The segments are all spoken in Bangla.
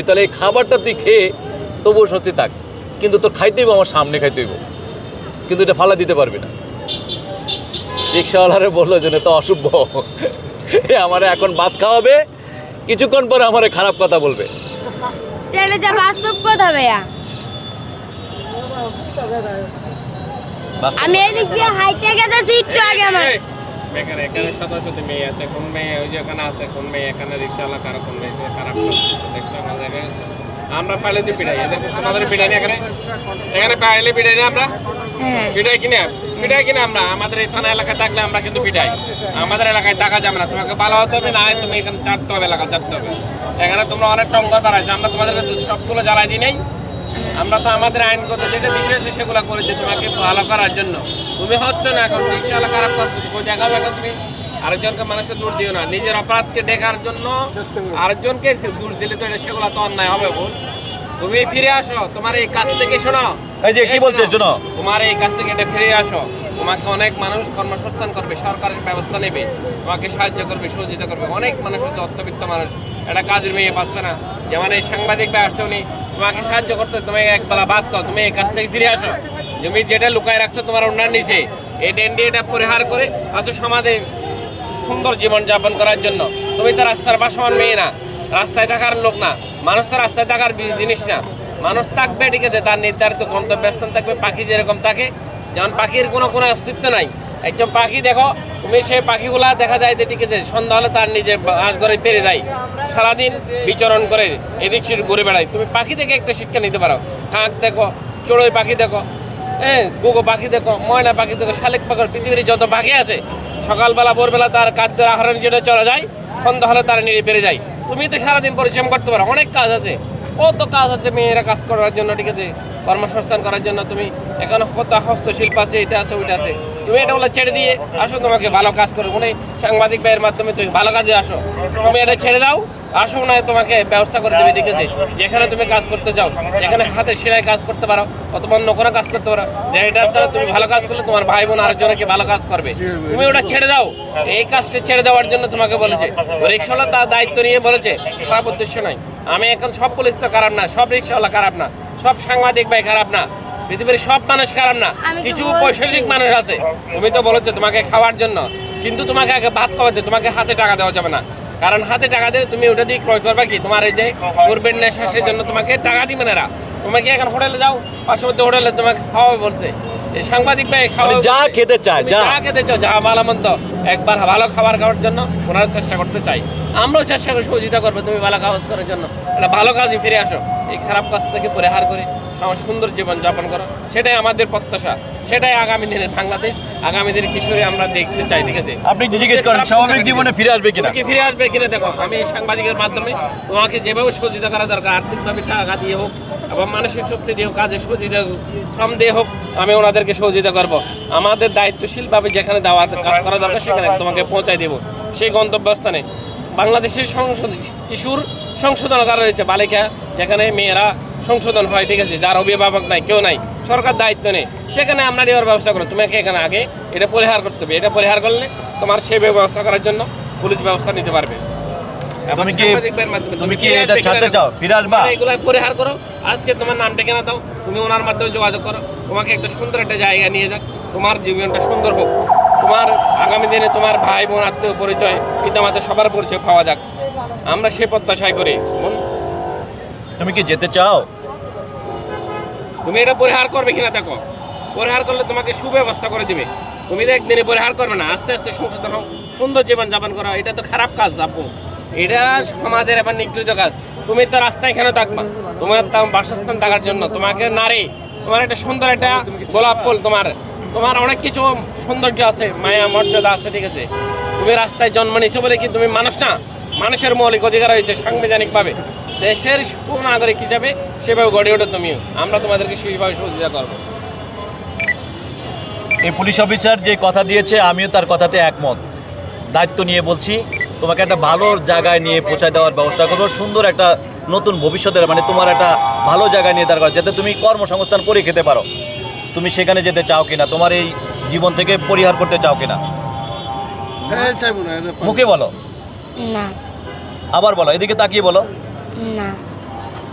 তাহলে এই খাবারটা তুই খেয়ে তবুও স্বস্তি থাক। কিন্তু তোর খাইতে হইব আমার সামনে খাইতে হইব। কিন্তু এটা ফালা দিতে পারবি না। রিক্সাওয়ালারে বলল যে তো অশুভ। আমার এখন ভাত খাওয়াবে কিছুক্ষণ পরে আমারে খারাপ কথা বলবে। তাহলে যা বাস্তব কথা ভাইয়া। আমি এই দিক দিয়ে হাইটে গেছি একটু আগে আমার। বেকার এখানে শত শত মেয়ে আছে কোন মেয়ে ওই যে এখানে আছে কোন মেয়ে এখানে রিক্সাওয়ালা কারও কোন মেয়ে খারাপ দেখছ আছে? আমরা পাইলে তো পিড়াই এদের তোমাদের পিড়াই না এখানে? এখানে পাইলে পিড়াই না আমরা? হ্যাঁ। পিড়াই কিনে? পিড়াই কিনে আমরা? আমাদের এই থানা এলাকায় থাকলে আমরা কিন্তু পিড়াই আমাদের এলাকায় টাকা যাবে না তোমাকে ভালো হতে হবে না তুমি এখানে ছাড়তে হবে এলাকা ছাড়তে হবে। এখানে তোমরা অনেক টঙ্কর বাড়াইছো আমরা তোমাদের সবগুলো জ্বালাই দিই নাই। আমরা তো আমাদের আইনগত যেটা বিষয় আছে সেগুলো করেছি তোমাকে ভালো করার জন্য। তুমি হচ্ছ না এখন রিক্সাওয়ালা খারাপ কাজ করছ কই দেখাবে এখন তুমি আরেকজনকে মানুষের দূর দিও না। নিজের অপরাধকে দেখার জন্য আরেকজনকে দূর দিলে তো এটা সেগুলো তো অন্যায় হবে বোন। তুমি ফিরে আসো তোমার এই কাজ থেকে শোনো। এই যে কি বলছে শোনো? তোমার এই কাজ থেকে এটা ফিরে আসো। তোমাকে অনেক মানুষ কর্মসংস্থান করবে সরকারের ব্যবস্থা নেবে। তোমাকে সাহায্য করবে সহযোগিতা করবে। অনেক মানুষ হচ্ছে অর্থবিত্ত মানুষ। একটা কাজের মেয়ে পাচ্ছে না। যেমন এই সাংবাদিক ভাই আসছে উনি তোমাকে সাহায্য করতে তুমি একবেলা বাদ তুমি এই কাজ থেকে ফিরে আসো। তুমি যেটা লুকায় রাখছো তোমার অন্যান্য নিচে, এই ডেন্ডি এটা পরিহার করে আছো সমাজে সুন্দর জীবন যাপন করার জন্য। তুমি তো রাস্তার বাসমান মেয়ে না, রাস্তায় থাকার লোক না, মানুষ তো রাস্তায় থাকার জিনিস না। মানুষ থাকবে, ঠিক আছে, তার নির্ধারিত গন্তব্যস্থান থাকবে, পাখি যেরকম থাকে, যেমন পাখির কোনো কোনো অস্তিত্ব নাই। একজন পাখি দেখো, তুমি সেই পাখিগুলা দেখা যায় যে, ঠিক আছে, সন্ধ্যা হলে তার নিজের ঘরে পেরে যায়। সারাদিন বিচরণ করে এদিক সেদিক ঘুরে বেড়ায়। তুমি পাখি থেকে একটা শিক্ষা নিতে পারো। কাক দেখো, চড়ুই পাখি দেখো হ্যাঁ গুগো পাখি দেখো, ময়না পাখি দেখো, শালিক পাখি, পৃথিবীর যত পাখি আছে, সকালবেলা, ভোরবেলা তার খাদ্য আহরণ জন্য চলে যায়, সন্ধ্যা হলে তার নিয়ে বেড়ে যায়। তুমি তো সারাদিন পরিশ্রম করতে পারো, অনেক কাজ আছে। কত কাজ আছে মেয়েরা কাজ করার জন্য, ঠিক আছে? কর্মসংস্থান করার জন্য তুমি, এখানে কত হস্তশিল্প আছে, এটা আছে, ওইটা আছে। তুমি এটা বলে ছেড়ে দিয়ে আসো, তোমাকে ভালো কাজ করো কোনো সাংবাদিক ভাইয়ের মাধ্যমে তুমি ভালো কাজে আসো। তুমি এটা ছেড়ে দাও আসো না তোমাকে ব্যবস্থা করে দেবে দেখেছে যেখানে তুমি কাজ করতে চাও যেখানে হাতে সেলাই কাজ করতে পারো অথবা অন্য কোনো কাজ করতে পারো যে এটার দ্বারা তুমি ভালো কাজ করলে তোমার ভাই বোন আরেকজনকে ভালো কাজ করবে। তুমি ওটা ছেড়ে দাও। এই কাজটা ছেড়ে দেওয়ার জন্য তোমাকে বলেছে। রিক্সাওয়ালা তার দায়িত্ব নিয়ে বলেছে খারাপ উদ্দেশ্য নয়। আমি এখন সব পুলিশ তো খারাপ না সব রিক্সাওয়ালা খারাপ না সব সাংবাদিক ভাই খারাপ না পৃথিবীর সব মানুষ খারাপ না কিছু। পৈশাচিক মানুষ আছে। তুমি তো বলেছ তোমাকে খাওয়ার জন্য কিন্তু তোমাকে আগে ভাত খাওয়াতে তোমাকে হাতে টাকা দেওয়া যাবে না। কারণ হাতে টাকা দিলে তুমি ওটা দিয়ে ক্রয় করবা কি? তোমার এই যে করবেন নেশা, সেই জন্য তোমাকে টাকা দিবে না তোমাকে এখন হোটেলে যাও, পার্শ্ববর্তী হোটেলে তোমাকে খাওয়াবে বলছে। সাংবাদিক ভাই খাওয়াবে মানে যা খেতে চায়, যা। খেতে চাও যা ভালো মন্দ একবার ভালো খাবার খাওয়ার জন্য ওনারা চেষ্টা করতে চাই আমরাও চেষ্টা করি সহযোগিতা করব তুমি ভালো কাজ করার জন্য। একটা ভালো কাজে ফিরে আসো। এই খারাপ কাজ থেকে পরিহার করে আমার সুন্দর জীবন যাপন করো। সেটাই আমাদের প্রত্যাশা। সেটাই আগামী দিনের বাংলাদেশ আগামী দিনের কিশোরী আমরা দেখতে চাই ঠিক আছে? আপনি জিজ্ঞেস করেন স্বাভাবিক জীবনে ফিরে আসবে কিনা? কি ফিরে আসবে কিনা দেখো আমি এই সাংবাদিকের মাধ্যমে তোমাকে যেভাবে সহযোগিতা করা দরকার আর্থিকভাবে টাকা দিয়ে হোক এবং মানসিক শক্তি দিয়ে হোক কাজে সহযোগিতা শ্রম দিয়ে হোক আমি ওনাদেরকে সহযোগিতা করব। আমাদের দায়িত্বশীলভাবে যেখানে দেওয়ার কাজ করা দরকার সেখানে তোমাকে পৌঁছায় দেব। সেই গন্তব্যস্থানে বাংলাদেশের সংশোধন কিশোর সংশোধনাগার রয়েছে বালিকা যেখানে মেয়েরা সংশোধন হয় ঠিক আছে? যার অভিভাবক নাই কেউ নাই সরকার দায়িত্ব নেই। সেখানে আমরা দেওয়ার ব্যবস্থা করো তোমাকে এখানে আগে এটা পরিহার করতে হবে। এটা পরিহার করলে তোমার সেই ব্যবস্থা করার জন্য পুলিশ ব্যবস্থা নিতে পারবে। তুমি কি- তুমি কি এটা ছাড়তে চাও? ফিরে আসবা? এগুলো পরিহার করো। আজকে তোমার নামটা কেনা দাও? তুমি ওনার মাধ্যমে যোগাযোগ করো। তোমাকে একটা সুন্দর একটা জায়গা নিয়ে যাক। তোমার জীবনটা সুন্দর হোক। তোমার আগামী দিনে তোমার ভাই বোন আত্মীয় পরিচয় পিতামাতা সবার পরিচয় পাওয়া যাক। আমরা সে প্রত্যাশাই করি। বোন তুমি কি যেতে চাও? তুমি এটা পরিহার করবে কিনা দেখো। পরিহার করলে তোমাকে সুব্যবস্থা করে দিবে। তুমি তো একদিনে পরিহার করবে না। আস্তে আস্তে সংশোধন হোক সুন্দর জীবন যাপন করা। এটা তো খারাপ কাজ আপু। এটা সমাজের এবার নিগৃহীত কাজ। তুমি তো রাস্তায় কেন থাকবা। তোমার বাসস্থান থাকার জন্য। তোমাকে নারী, তোমার একটা সুন্দর একটা গোলাপ ফুল, তোমার তোমার অনেক কিছু সৌন্দর্য আছে, মায়া, মর্যাদা আছে, ঠিক আছে? তুমি রাস্তায় জন্ম নিছো বলে কি তুমি মানুষ না? মানুষের মৌলিক অধিকার হয়েছে সাংবিধানিকভাবে। দেশের সুনাগরিক হিসাবে সেভাবে গড়ে ওঠো তুমিও। আমরা তোমাদেরকে সেইভাবে সহযোগিতা করব। এই পুলিশ অফিসার যে কথা দিয়েছে, আমিও তার কথাতে একমত। দায়িত্ব নিয়ে বলছি তোমাকে একটা ভালো জায়গায় নিয়ে পৌঁছায় দেওয়ার ব্যবস্থা করব সুন্দর একটা নতুন ভবিষ্যতের মানে তোমার একটা ভালো জায়গায় নিয়ে দাঁড় করা যাতে তুমি কর্মসংস্থান করে খেতে পারো। তুমি সেখানে যেতে চাও কিনা তোমার এই জীবন থেকে পরিহার করতে চাও কিনা? হ্যাঁ মুখে বলো। না। আবার বলো এদিকে তাকিয়ে বলো। না।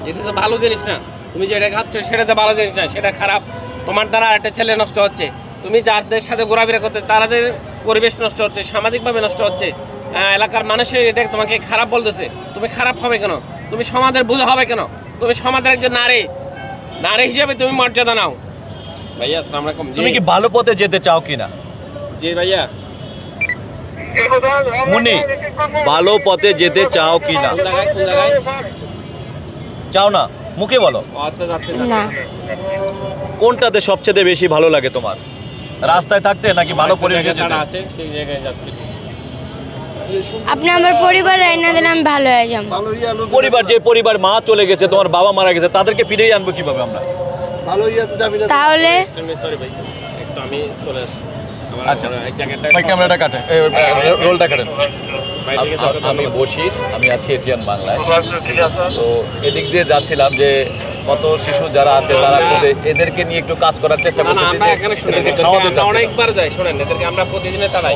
এটা তো ভালো জিনিস না। তুমি যেটা খাচ্ছ সেটা তো ভালো জিনিস না সেটা খারাপ। তোমার দ্বারা একটা ছেলে নষ্ট হচ্ছে। তুমি যাদের সাথে ঘোরাফেরা করতে তাদের পরিবেশ নষ্ট হচ্ছে সামাজিকভাবে নষ্ট হচ্ছে। এলাকার মানুষের এটা তোমাকে খারাপ বলতেছে। তুমি খারাপ হবে কেন? তুমি সমাজের বোঝা হবে কেন? তুমি সমাজের একজন নারী। নারী হিসেবে তুমি মর্যাদা নাও। ভাইয়া আসসালামু আলাইকুম। তুমি কি ভালো পথে যেতে চাও কিনা? জি ভাইয়া। মুনি ভালো পথে যেতে চাও কিনা? চাও না? মুখে বলো। আচ্ছা যাচ্ছে না। কোনটাতে সবচেয়ে বেশি ভালো লাগে তোমার? রাস্তায় থাকতে নাকি ভালো পরিবেশে যেতে? আছে সেই জায়গায় যাচ্ছে। আপনি আমার পরিবার এনে দিলে আমি ভালো হয়ে যাব। পরিবার যে পরিবার মা চলে গেছে তোমার বাবা মারা গেছে তাদেরকে ফিরিয়ে আনব কীভাবে আমরা? তাহলে সরি ভাই একটু আমি চলে যাচ্ছি। আচ্ছা। ভাই ক্যামেরাটা কাটে। রোলটা কাটেন। আমি বসির আমি আছি এটিএন বাংলায়। তো এদিক দিয়ে যাচ্ছিলাম যে কত শিশু যারা আছে তারা খুদে এদেরকে নিয়ে একটু কাজ করার চেষ্টা করতেছি আমরা এখানে শুনে এদেরকে খাওয়াতে চাচ্ছি অনেকবার যাই শোনেন এদেরকে আমরা প্রতিদিনে তাড়াই।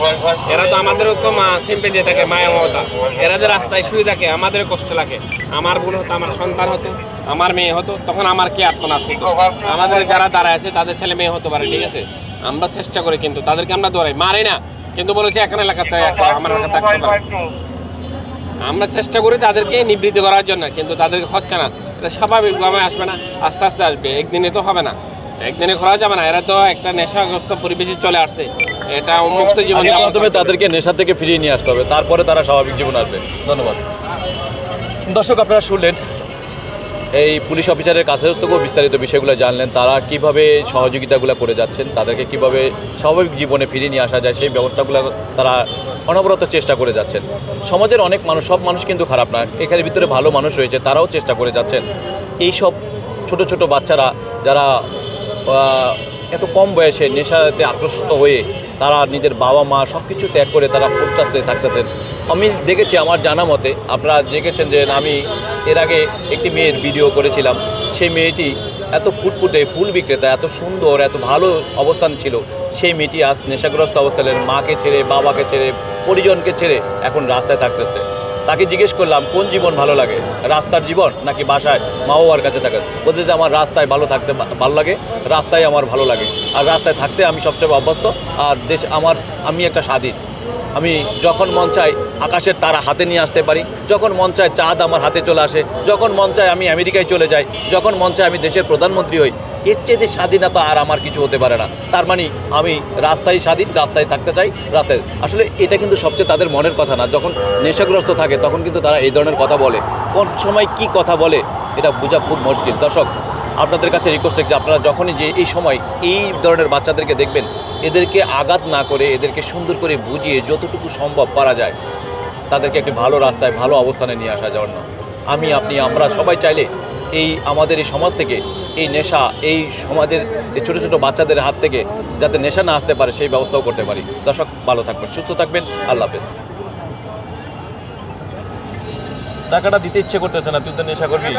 এরা তো আমাদের তো মা সিম্পে দিয়ে থাকে মায়া মমতা। এরা যে রাস্তায় শুয়ে থাকে আমাদের কষ্ট লাগে। আমার বোন হতো আমার সন্তান হতো আমার মেয়ে হতো তখন আমার কি আত্মনাথ হতো? আমাদের যারা দাঁড়ায় আছে তাদের ছেলে মেয়ে হতে পারে ঠিক আছে? আমরা চেষ্টা করি কিন্তু তাদেরকে আমরা দৌড়াই। মারি না কিন্তু বলেছি এখন এলাকাতে একটা আমার এলাকাতে থাকতে পারে। আমরা চেষ্টা করি তাদেরকে নিবৃত্তি করার জন্য কিন্তু তাদেরকে হচ্ছে না। এটা স্বাভাবিকভাবে আসবে না আস্তে আস্তে আসবে। একদিনে তো হবে না। একদিনে করা যাবে না। এরা তো একটা নেশাগ্রস্ত পরিবেশে চলে আসছে। এটা উন্মুক্ত জীবন মাধ্যমে তাদেরকে নেশা থেকে ফিরিয়ে নিয়ে আসতে হবে। তারপরে তারা স্বাভাবিক জীবন আসবে। ধন্যবাদ। দর্শক আপনারা শুনলেন এই পুলিশ অফিসারের কাছে থেকেও বিস্তারিত বিষয়গুলো জানলেন, তারা কীভাবে সহযোগিতাগুলো করে যাচ্ছেন, তাদেরকে কীভাবে স্বাভাবিক জীবনে ফিরিয়ে নিয়ে আসা যায়, সেই ব্যবস্থাগুলো তারা অনবরত চেষ্টা করে যাচ্ছেন। সমাজের অনেক মানুষ, সব মানুষ কিন্তু খারাপ না, এখানে ভিতরে ভালো মানুষ রয়েছে, তারাও চেষ্টা করে যাচ্ছেন। এই সব ছোট ছোট বাচ্চারা যারা এত কম বয়সে নেশাতে আকর্ষিত হয়ে তারা নিজের বাবা মা সব কিছু ত্যাগ করে তারা ফুটকাস্তে থাকতেছেন। আমি দেখেছি আমার জানা মতে, আপনারা দেখেছেন যে আমি এর আগে একটি মেয়ের ভিডিও করেছিলাম। সেই মেয়েটি এত ফুটফুটে ফুল বিক্রেতা, এত সুন্দর, এত ভালো অবস্থান ছিল। সেই মেয়েটি আজ নেশাগ্রস্ত অবস্থায় মাকে ছেড়ে, বাবাকে ছেড়ে, পরিজনকে ছেড়ে এখন রাস্তায় থাকতেছে। তাকে জিজ্ঞেস করলাম, কোন জীবন ভালো লাগে? রাস্তার জীবন নাকি বাসায় মা বাবার কাছে থাকা? বলতে যে, আমার রাস্তায় ভালো থাকতে ভালো লাগে, রাস্তায় আমার ভালো লাগে। আর রাস্তায় থাকতে আমি সবচেয়ে অভ্যস্ত, আর দেশ, আমার, আমি একটা স্বাধীন। আমি যখন মন চাই আকাশের তারা হাতে নিয়ে আসতে পারি, যখন মন চায় চাঁদ আমার হাতে চলে আসে, যখন মন চায় আমি আমেরিকায় চলে যাই, যখন মন চায় আমি দেশের প্রধানমন্ত্রী হই, এর চেয়ে স্বাধীনতা আর আমার কিছু হতে পারে না। তার মানে আমি রাস্তায় স্বাধীন, রাস্তায় থাকতে চাই, রাস্তায়। আসলে এটা কিন্তু সবচেয়ে তাদের মনের কথা না। যখন নেশাগ্রস্ত থাকে, তখন কিন্তু তারা এই ধরনের কথা বলে। কোন সময় কি কথা বলে, এটা বোঝা খুব মুশকিল। দর্শক আপনাদের কাছে রিকোয়েস্ট থাকছে আপনারা যখনই যে এই সময় এই ধরনের বাচ্চাদেরকে দেখবেন এদেরকে আঘাত না করে এদেরকে সুন্দর করে বুঝিয়ে যতটুকু সম্ভব পারা যায় তাদেরকে একটি ভালো রাস্তায় ভালো অবস্থানে নিয়ে আসা জন্য। আমি আপনি আমরা সবাই চাইলে এই আমাদের এই সমাজ থেকে এই নেশা এই সমাজের এই ছোটো ছোটো বাচ্চাদের হাত থেকে যাতে নেশা না আসতে পারে সেই ব্যবস্থাও করতে পারি। দর্শক ভালো থাকবেন সুস্থ থাকবেন আল্লাহ হাফেজ। টাকাটা দিতে ইচ্ছে করতেছে না তুই তো নেশা করবি।